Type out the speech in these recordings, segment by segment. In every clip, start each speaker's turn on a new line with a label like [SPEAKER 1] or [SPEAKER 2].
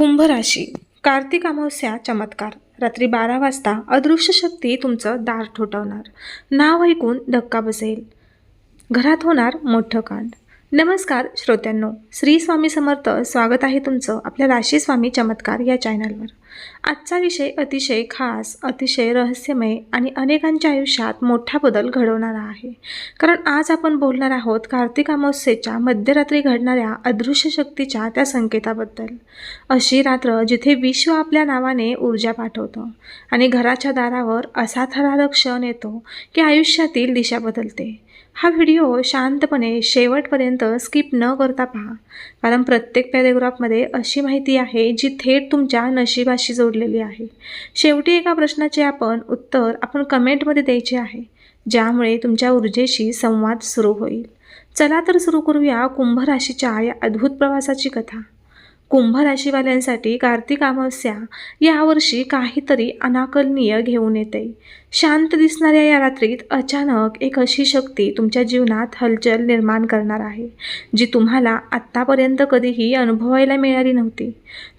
[SPEAKER 1] कुंभ राशी कार्तिक अमावस्या चमत्कार. रात्री बारा वाजता अदृश्य शक्ती तुमचं दार ठोठावणार. नाव ऐकून धक्का बसेल. घरात होणार मोठं कांड. नमस्कार श्रोत्यांनो. श्री स्वामी समर्थ स्वागत आहे तुमचं आपल्या राशी स्वामी चमत्कार या चॅनलवर. आजचा विषय अतिशय खास अतिशय रहस्यमय आणि अनेकांच्या आयुष्यात मोठा बदल घडवणारा आहे. कारण आज आपण बोलणार आहोत कार्तिक अमावस्येच्या मध्यरात्री घडणाऱ्या अदृश्य शक्तीच्या त्या संकेताबद्दल. अशी रात्र जिथे विश्व आपल्या नावाने ऊर्जा पाठवतं आणि घराच्या दारावर असा थरारक क्षण येतो की आयुष्यातील दिशा बदलते. हा व्हिडिओ शांतपणे शेवटपर्यंत स्किप न करता पहा. कारण प्रत्येक पॅरेग्राफमध्ये अशी माहिती आहे जी थेट तुमच्या नशिबाशी जोडलेली आहे. शेवटी एका प्रश्नाचे आपण उत्तर आपण कमेंटमध्ये द्यायचे आहे. ज्यामुळे तुमच्या ऊर्जेशी संवाद सुरू होईल. चला तर सुरू करूया कुंभ राशीच्या या अद्भुत प्रवासाची कथा. कुंभ राशीवाल्यांसाठी कार्तिक अमावस्या यावर्षी काहीतरी अनाकलनीय घेऊन येते. शांत दिसणाऱ्या या रात्रीत अचानक एक अशी शक्ती तुमच्या जीवनात हलचल निर्माण करणार आहे जी तुम्हाला आत्तापर्यंत कधीही अनुभवायला मिळाली नव्हती.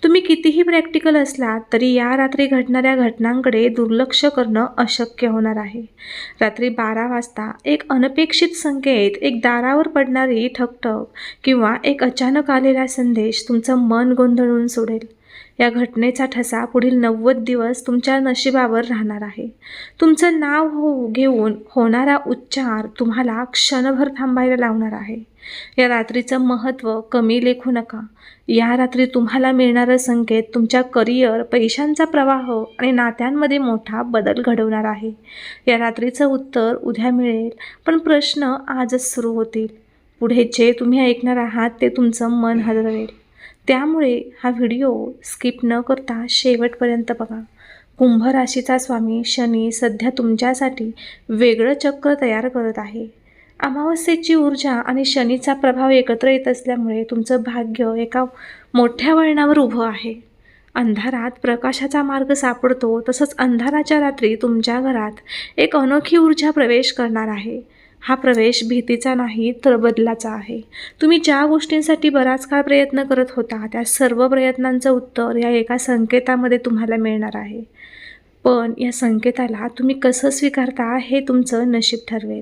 [SPEAKER 1] तुम्ही कितीही प्रॅक्टिकल असलात तरी या रात्री घडणाऱ्या घटनांकडे दुर्लक्ष करणं अशक्य होणार आहे. रात्री बारा वाजता एक अनपेक्षित संकेत एक दारावर पडणारी ठकठक किंवा एक अचानक आलेला संदेश तुमचं मन गोंधळून सोडेल. या घटनेचा ठसा पुढील नव्वद दिवस तुमच्या नशिबावर राहणार आहे. तुमचं नाव हो घेऊन होणारा उच्चार तुम्हाला क्षणभर थांबायला लावणार आहे. या रात्रीचं महत्त्व कमी लेखू नका. या रात्री तुम्हाला मिळणारं संकेत तुमच्या करिअर पैशांचा प्रवाह आणि नात्यांमध्ये मोठा बदल घडवणार आहे. या रात्रीचं उत्तर उद्या मिळेल पण प्रश्न आजच सुरू होतील. पुढे जे तुम्ही ऐकणार आहात ते तुमचं मन हलवेल त्यामुळे हा व्हिडिओ स्किप न करता शेवटपर्यंत बघा. कुंभ राशीचा स्वामी शनी सध्या तुमच्यासाठी वेगळं चक्र तयार करत आहे. अमावस्येची ऊर्जा आणि शनीचा प्रभाव एकत्र येत असल्यामुळे तुमचं भाग्य एका मोठ्या वळणावर उभं आहे. अंधारात प्रकाशाचा मार्ग सापडतो तसंच अंधाराच्या रात्री तुमच्या घरात एक अनोखी ऊर्जा प्रवेश करणार आहे. हा प्रवेश भीतीचा नाही तर बदलाचा आहे. तुम्ही ज्या गोष्टींसाठी बराच काळ प्रयत्न करत होता त्या सर्व प्रयत्नांचं उत्तर या एका संकेतामध्ये तुम्हाला मिळणार आहे. पण या संकेताला तुम्ही कसं स्वीकारता हे तुमचं नशीब ठरवेल.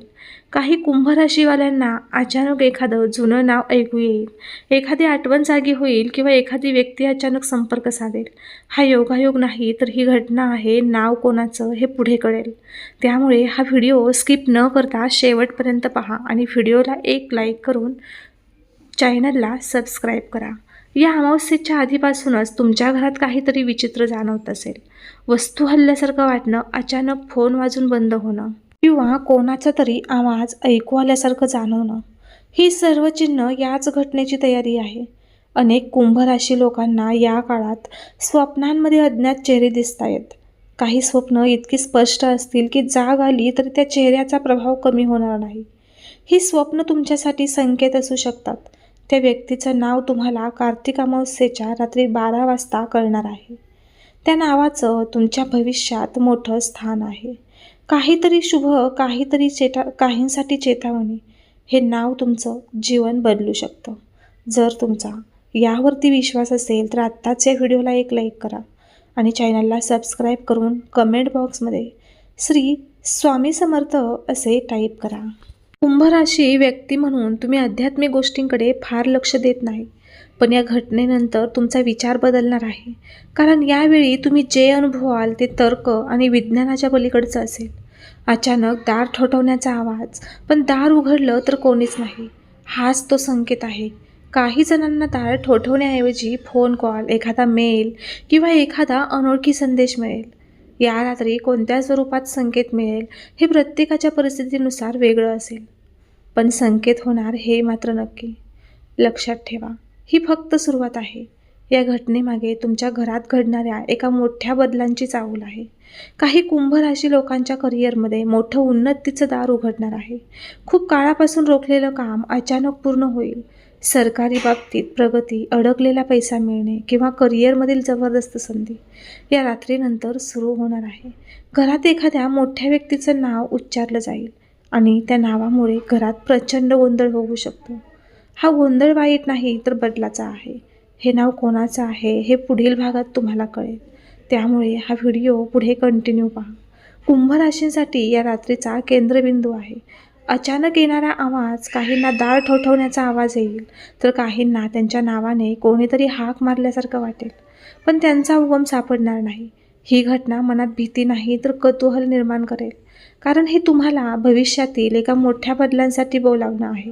[SPEAKER 1] काही कुंभराशीवाल्यांना अचानक एखादं जुनं नाव ऐकू येईल. एखादी आठवण जागी होईल किंवा एखादी व्यक्ती अचानक संपर्क साधेल. हा योगायोग नाही तर ही घटना आहे नाव कोणाचं हे पुढे कळेल. त्यामुळे हा व्हिडिओ स्किप न करता शेवटपर्यंत पहा आणि व्हिडिओला एक लाईक करून चॅनलला सबस्क्राईब करा. या अमावस्येच्या आधीपासूनच तुमच्या घरात काहीतरी विचित्र जाणवत असेल. वस्तू हल्ल्यासारखं वाटणं अचानक फोन वाजून बंद होणं किंवा कोणाचा तरी आवाज ऐकू आल्यासारखं जाणवणं ही सर्व चिन्ह याच घटनेची तयारी आहे. अनेक कुंभराशी लोकांना या काळात स्वप्नांमध्ये अज्ञात चेहरे दिसत आहेत. काही स्वप्न इतकी स्पष्ट असतील की जाग आली तर त्या चेहऱ्याचा प्रभाव कमी होणार नाही. ही स्वप्न तुमच्यासाठी संकेत असू शकतात. त्या व्यक्तीचं नाव तुम्हाला कार्तिक अमावस्येच्या रात्री बारा वाजता कळणार आहे. त्या नावाचं तुमच्या भविष्यात मोठं स्थान आहे. काहीतरी शुभ काहीतरी चेता काहींसाठी चेतावणी हे नाव तुमचं जीवन बदलू शकतं. जर तुमचा यावरती विश्वास असेल तर आत्ताच या व्हिडिओला एक लाईक करा आणि चॅनलला सबस्क्राईब करून कमेंट बॉक्समध्ये श्री स्वामी समर्थ असे टाईप करा. कुंभ राशी व्यक्ती म्हणून तुम्ही आध्यात्मिक गोष्टींकडे फार लक्ष देत नाही. पण या घटनेनंतर तुमचा विचार बदलणार आहे. कारण यावेळी तुम्ही जे अनुभवाल ते तर्क आणि विज्ञानाच्या पलीकडचं असेल. अचानक दार ठोठवण्याचा आवाज पण दार उघडलं तर कोणीच नाही. हाच तो संकेत आहे. काही जणांना दार ठोठवण्याऐवजी फोन कॉल एखादा मेल किंवा एखादा अनोळखी संदेश मिळेल. या रात्री कोणत्या स्वरूपात संकेत मिळेल हे प्रत्येकाच्या परिस्थितीनुसार वेगळं असेल. पण संकेत होणार हे मात्र नक्की. लक्षात ठेवा ही फक्त सुरुवात आहे. या घटनेमागे तुमच्या घरात घडणाऱ्या एका मोठ्या बदलांची चाहूल आहे. काही कुंभ राशी लोकांच्या करिअरमध्ये मोठं उन्नतीचं दार उघडणार आहे. खूप काळापासून रोखलेलं काम अचानक पूर्ण होईल. सरकारी बाबतीत प्रगती अडकलेला पैसा मिळणे किंवा करिअरमधील जबरदस्त संधी या रात्रीनंतर सुरू होणार आहे. घरात एखाद्या मोठ्या व्यक्तीचं नाव उच्चारलं जाईल आणि त्या नावामुळे घरात प्रचंड गोंधळ होऊ शकतो. हा गोंधळ वाईट नाही तर बदलाचा आहे. हे नाव कोणाचं आहे हे पुढील भागात तुम्हाला कळेल. त्यामुळे हा व्हिडिओ पुढे कंटिन्यू पहा. कुंभ राशींसाठी या रात्रीचा केंद्रबिंदू आहे. अचानक येणारा आवाज काहींना दार ठोठवण्याचा आवाज येईल. तर काहींना त्यांच्या नावाने कोणीतरी हाक मारल्यासारखं वाटेल. पण त्यांचा उगम सापडणार नाही. ही घटना मनात भीती नाही तर कुतूहल निर्माण करेल. कारण हे तुम्हाला भविष्यातील एका मोठ्या बदलांसाठी बोलावणं आहे.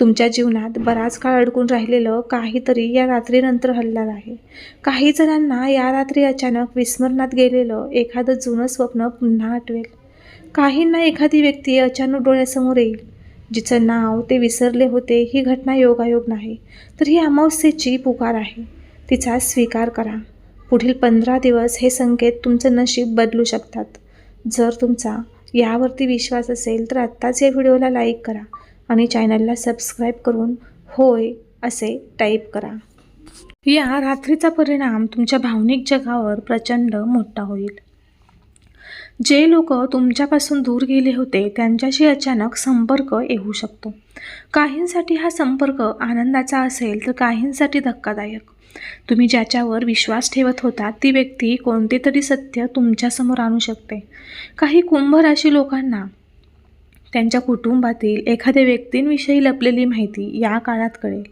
[SPEAKER 1] तुमच्या जीवनात बराच काळ अडकून राहिलेलं काहीतरी या रात्रीनंतर हलणार आहे. काही जणांना या रात्री अचानक विस्मरणात गेलेलं एखादं जुनं स्वप्न पुन्हा आठवेल. काहींना एखादी व्यक्ती अचानक डोळ्यासमोर येईल. जिचं नाव ते विसरले होते ही घटना योगायोग नाही तर ही अमावस्येची पुकार आहे. तिचा स्वीकार करा. पुढील पंधरा दिवस हे संकेत तुमचं नशीब बदलू शकतात. जर तुमचा यावरती विश्वास असेल तर आत्ताच या व्हिडिओला लाईक करा आणि चॅनलला सबस्क्राईब करून होय असे टाईप करा. या रात्रीचा परिणाम तुमच्या भावनिक जगावर प्रचंड मोठा होईल. जे लोक तुमच्यापासून दूर गेले होते त्यांच्याशी अचानक संपर्क येऊ शकतो. काहींसाठी हा संपर्क आनंदाचा असेल तर काहींसाठी धक्कादायक. तुम्ही ज्याच्यावर विश्वास ठेवत होता ती व्यक्ती कोणते तरी सत्य तुमच्यासमोर आणू शकते. काही कुंभ राशी लोकांना त्यांच्या कुटुंबातील एखाद्या व्यक्तींविषयी लपलेली माहिती या काळात कळेल.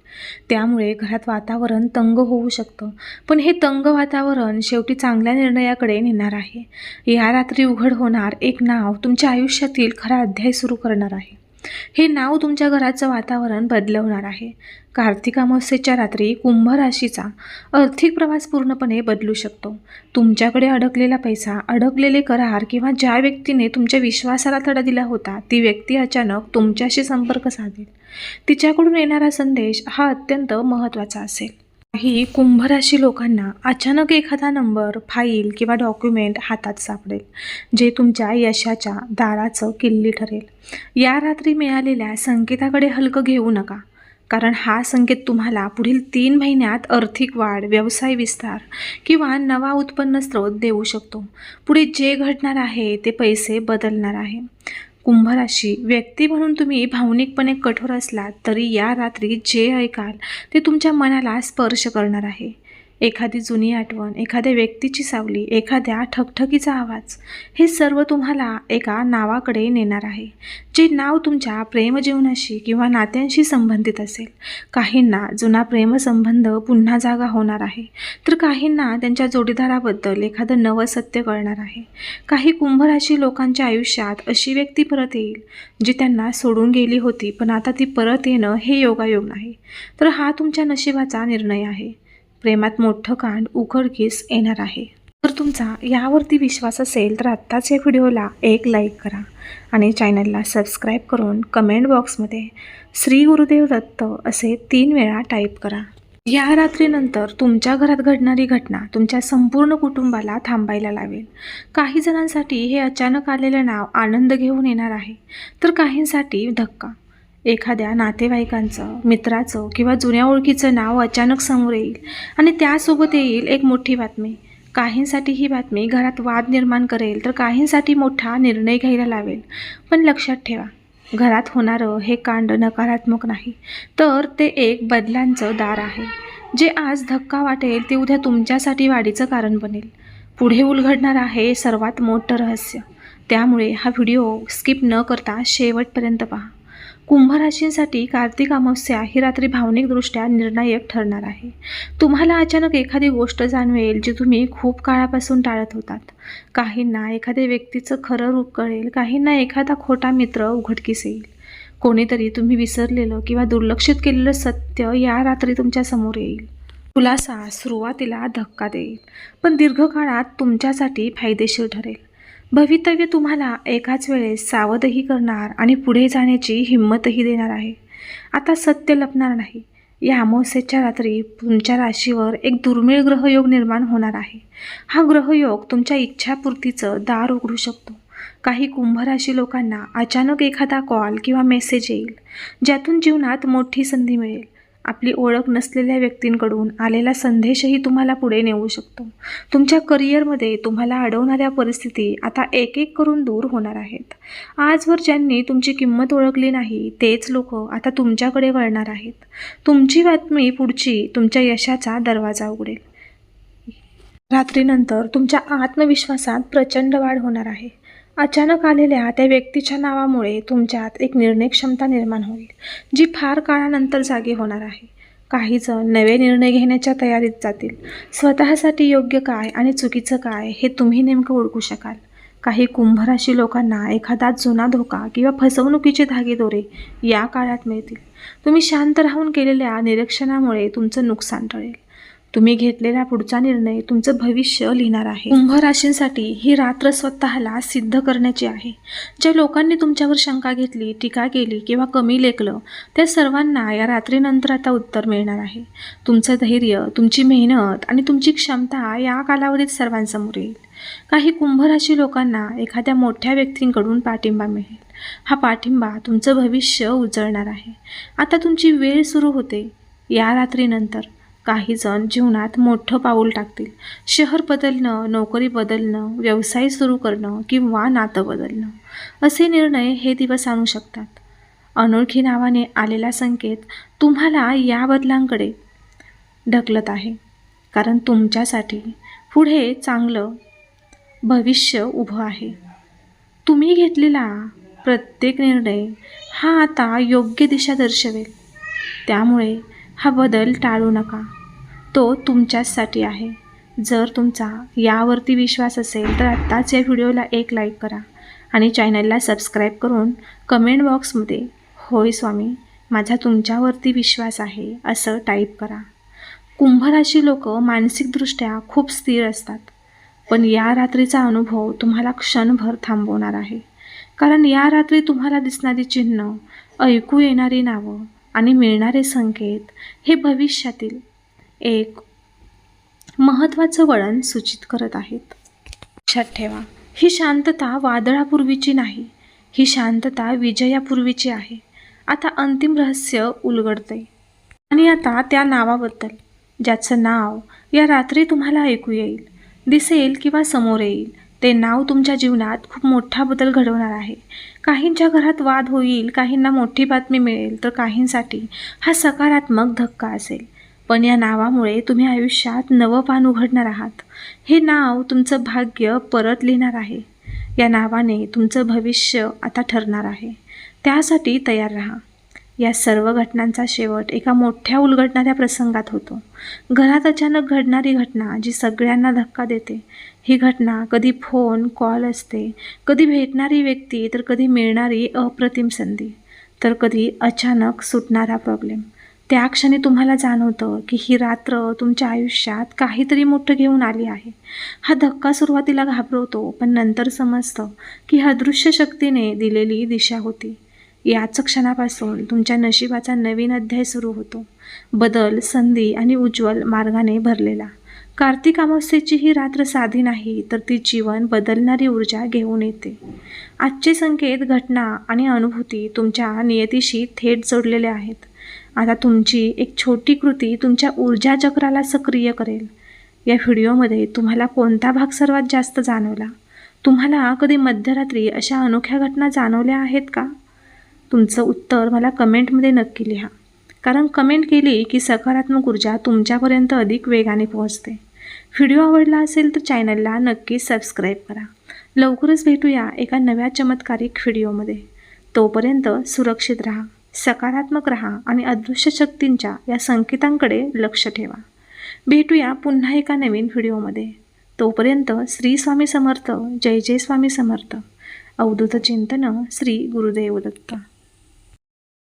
[SPEAKER 1] त्यामुळे घरात वातावरण तंग होऊ शकतं. पण हे तंग वातावरण शेवटी चांगल्या निर्णयाकडे नेणार आहे. या रात्री उघड होणार एक नाव तुमच्या आयुष्यातील खरा अध्याय सुरू करणार आहे. हे नाव तुमच्या घराचं वातावरण बदलवणार आहे. कार्तिक अमावस्येच्या रात्री कुंभ राशीचा आर्थिक प्रवास पूर्णपणे बदलू शकतो. तुमच्याकडे अडकलेला पैसा अडकलेले करार किंवा ज्या व्यक्तीने तुमच्या विश्वासाला तडा दिला होता ती व्यक्ती अचानक तुमच्याशी संपर्क साधेल. तिच्याकडून येणारा संदेश हा अत्यंत महत्त्वाचा असेल. काही कुंभराशी लोकांना अचानक एखादा नंबर फाईल किंवा डॉक्युमेंट हातात सापडेल जे तुमच्या यशाच्या दाराचं किल्ली ठरेल. या रात्री मिळालेल्या संकेताकडे हलकं घेऊ नका कारण हा संकेत तुम्हाला पुढील तीन महिन्यात आर्थिक वाढ व्यवसाय विस्तार किंवा नवा उत्पन्न स्रोत देऊ शकतो. पुढे जे घडणार आहे ते पैसे बदलणार आहे. कुंभराशी व्यक्ती म्हणून तुम्ही भावनिकपणे कठोर असलात तरी या रात्री जे ऐकाल ते तुमच्या मनाला स्पर्श करणार आहे. एखादी जुनी आठवण एखाद्या व्यक्तीची सावली एखाद्या ठकठकीचा आवाज हे सर्व तुम्हाला एका नावाकडे नेणार आहे जे नाव तुमच्या प्रेमजीवनाशी किंवा नात्यांशी संबंधित असेल. काहींना जुना प्रेमसंबंध पुन्हा जागा होणार आहे तर काहींना त्यांच्या जोडीदाराबद्दल एखादं नवं सत्य कळणार आहे. काही कुंभराशी लोकांच्या आयुष्यात अशी व्यक्ती परत येईल जी त्यांना सोडून गेली होती पण आता ती परत येणं हे योगायोग नाही. तर हा तुमच्या नशिबाचा निर्णय आहे. प्रेमात मोठं कांड उघडकीस येणार आहे. जर तुमचा यावरती विश्वास असेल तर आत्ताच या व्हिडिओला एक लाईक करा आणि चॅनलला सबस्क्राईब करून कमेंट बॉक्समध्ये श्री गुरुदेव दत्त असे तीन वेळा टाईप करा. या रात्रीनंतर तुमच्या घरात घडणारी घटना तुमच्या संपूर्ण कुटुंबाला थांबायला लावेल. काही जणांसाठी हे अचानक आलेलं नाव आनंद घेऊन येणार आहे. तर काहींसाठी धक्का. एखाद्या नातेवाईकांचं मित्राचं किंवा जुन्या ओळखीचं नाव अचानक समोर येईल आणि त्यासोबत येईल एक मोठी बातमी. काहींसाठी ही बातमी घरात वाद निर्माण करेल तर काहींसाठी मोठा निर्णय घ्यायला लावेल. पण लक्षात ठेवा घरात होणारं हे कांड नकारात्मक नाही. तर ते एक बदलांचं दार आहे. जे आज धक्का वाटेल ते उद्या तुमच्यासाठी वाढीचं कारण बनेल. पुढे उलघडणार आहे सर्वात मोठं रहस्य. त्यामुळे हा व्हिडिओ स्किप न करता शेवटपर्यंत पहा. कुंभराशींसाठी कार्तिक अमावस्या ही रात्री भावनिकदृष्ट्या निर्णायक ठरणार आहे. तुम्हाला अचानक एखादी गोष्ट जाणवेल जी तुम्ही खूप काळापासून टाळत होतात. काहींना एखाद्या व्यक्तीचं खरं रूप कळेल काहींना एखादा खोटा मित्र उघडकीस येईल. कोणीतरी तुम्ही विसरलेलं किंवा दुर्लक्षित केलेलं सत्य या रात्री तुमच्यासमोर येईल. खुलासा सुरुवातीला धक्का देईल पण दीर्घकाळात तुमच्यासाठी फायदेशीर ठरेल. भवितव्य तुम्हाला एकाच वेळेस सावधही करणार आणि पुढे जाण्याची हिंमतही देणार आहे. आता सत्य लपणार नाही. या अमावस्येच्या रात्री तुमच्या राशीवर एक दुर्मिळ ग्रहयोग निर्माण होणार आहे. हा ग्रहयोग तुमच्या इच्छापूर्तीचं दार उघडू शकतो. काही कुंभराशी लोकांना अचानक एखादा कॉल किंवा मेसेज येईल ज्यातून जीवनात मोठी संधी मिळेल. आपली ओळख नसलेल्या व्यक्तींकडून आलेला संदेशही तुम्हाला पुढे नेऊ शकतो. तुमच्या करिअरमध्ये तुम्हाला अडवणाऱ्या परिस्थिती आता एक एक करून दूर होणार आहेत. आजवर ज्यांनी तुमची किंमत ओळखली नाही तेच लोक आता तुमच्याकडे वळणार आहेत. तुमची बातमी पुढची तुमच्या यशाचा दरवाजा उघडेल. रात्रीनंतर तुमच्या आत्मविश्वासात प्रचंड वाढ होणार आहे. अचानक आलेल्या त्या व्यक्तीच्या नावामुळे तुमच्यात एक निर्णय क्षमता निर्माण होईल जी फार काळानंतर जागी होणार आहे. काही जण नवे निर्णय घेण्याच्या तयारीत जातील. स्वतःसाठी योग्य काय आणि चुकीचं काय हे तुम्ही नेमकं ओळखू शकाल. काही कुंभराशी लोकांना एखादा जुना धोका किंवा फसवणुकीचे धागेदोरे या काळात मिळतील. तुम्ही शांत राहून केलेल्या निरीक्षणामुळे तुमचं नुकसान टळेल. तुम्ही घेतलेला पुढचा निर्णय तुमचं भविष्य लिहिणार आहे. कुंभ राशींसाठी ही रात्र स्वतःला सिद्ध करण्याची आहे. ज्या लोकांनी तुमच्यावर शंका घेतली टीका केली किंवा कमी लेखलं त्या सर्वांना या रात्रीनंतर आता उत्तर मिळणार आहे. तुमचं धैर्य तुमची मेहनत आणि तुमची क्षमता या कालावधीत सर्वांसमोर येईल. काही कुंभराशी लोकांना एखाद्या मोठ्या व्यक्तींकडून पाठिंबा मिळेल. हा पाठिंबा तुमचं भविष्य उजळणार आहे. आता तुमची वेळ सुरू होते. या रात्रीनंतर काही जण जीवनात मोठं पाऊल टाकतील. शहर बदलणं नोकरी बदलणं व्यवसाय सुरू करणं किंवा नातं बदलणं असे निर्णय हे दिवस आणू शकतात. अनोळखी नावाने आलेला संकेत तुम्हाला या बदलांकडे ढकलत आहे. कारण तुमच्यासाठी पुढे चांगलं भविष्य उभं आहे. तुम्ही घेतलेला प्रत्येक निर्णय हा आता योग्य दिशा दर्शवेल. त्यामुळे हा बदल टाळू नका. तो तुमच्याचसाठी आहे. जर तुमचा यावरती विश्वास असेल तर आत्ताच या व्हिडिओला एक लाईक करा आणि चॅनलला सबस्क्राईब करून कमेंट बॉक्समध्ये होय स्वामी माझा तुमच्यावरती विश्वास आहे असं टाईप करा. कुंभराशी लोक मानसिकदृष्ट्या खूप स्थिर असतात. पण या रात्रीचा अनुभव तुम्हाला क्षणभर थांबवणार आहे. कारण या रात्री तुम्हाला दिसणारी चिन्ह ऐकू येणारी नावं आणि मिळणारे संकेत हे भविष्यातील एक महत्त्वाचं वळण सूचित करत आहेत. लक्षात ठेवा ही शांतता वादळापूर्वीची नाही ही शांतता विजयापूर्वीची आहे. आता अंतिम रहस्य उलगडते आणि आता त्या नावाबद्दल ज्याचं नाव या रात्री तुम्हाला ऐकू येईल दिसेल किंवा समोर येईल ते नाव तुमच्या जीवनात खूप मोठा बदल घडवणार आहे. काहींच्या घरात वाद होईल काहींना मोठी बातमी मिळेल तर काहींसाठी हा सकारात्मक धक्का असेल. पण या नावामुळे तुम्ही आयुष्यात नवं पान उघडणार आहात. हे नाव तुमचं भाग्य परत लिहिणार आहे. या नावाने तुमचं भविष्य आता ठरणार आहे. त्यासाठी तयार राहा. या सर्व घटनांचा शेवट एका मोठ्या उलगडणाऱ्या प्रसंगात होतो. घरात अचानक घडणारी घटना जी सगळ्यांना धक्का देते. ही घटना कधी फोन कॉल असते कधी भेटणारी व्यक्ती तर कधी मिळणारी अप्रतिम संधी तर कधी अचानक सुटणारा प्रॉब्लेम त्या क्षणी तुम्हाला जाणवतं की ही रात्र तुमच्या आयुष्यात काहीतरी मोठं घेऊन आली आहे. हा धक्का सुरुवातीला घाबरवतो पण नंतर समजतं की अदृश्य शक्तीने दिलेली दिशा होती. याच क्षणापासून तुमच्या नशिबाचा नवीन अध्याय सुरू होतो. बदल संधी आणि उज्ज्वल मार्गाने भरलेला. कार्तिक अमावस्येची ही रात्र साधी नाही तर ती जीवन बदलणारी ऊर्जा घेऊन येते. आजचे संकेत घटना आणि अनुभूती तुमच्या नियतीशी थेट जोडलेले आहेत. आता तुमची एक छोटी कृती तुमच्या ऊर्जा चक्राला सक्रिय करेल. या व्हिडिओमध्ये तुम्हाला कोणता भाग सर्वात जास्त जाणवला? तुम्हाला कधी मध्यरात्री अशा अनोख्या घटना जाणवल्या आहेत का? तुमचं उत्तर मला कमेंटमध्ये नक्की लिहा. कारण कमेंट केली की सकारात्मक ऊर्जा तुमच्यापर्यंत अधिक वेगाने पोहोचते. व्हिडिओ आवडला असेल तर चॅनलला नक्की सबस्क्राईब करा. लवकरच भेटूया एका नव्या चमत्कारिक व्हिडिओमध्ये. तोपर्यंत सुरक्षित राहा. सकारात्मक रहा आणि अदृश्य शक्तींच्या या संकेतांकडे लक्ष ठेवा. भेटूया पुन्हा एका नवीन व्हिडिओमध्ये. तोपर्यंत श्री स्वामी समर्थ जय जय स्वामी समर्थ. अवधूत चिंतन श्री गुरुदेव दत्त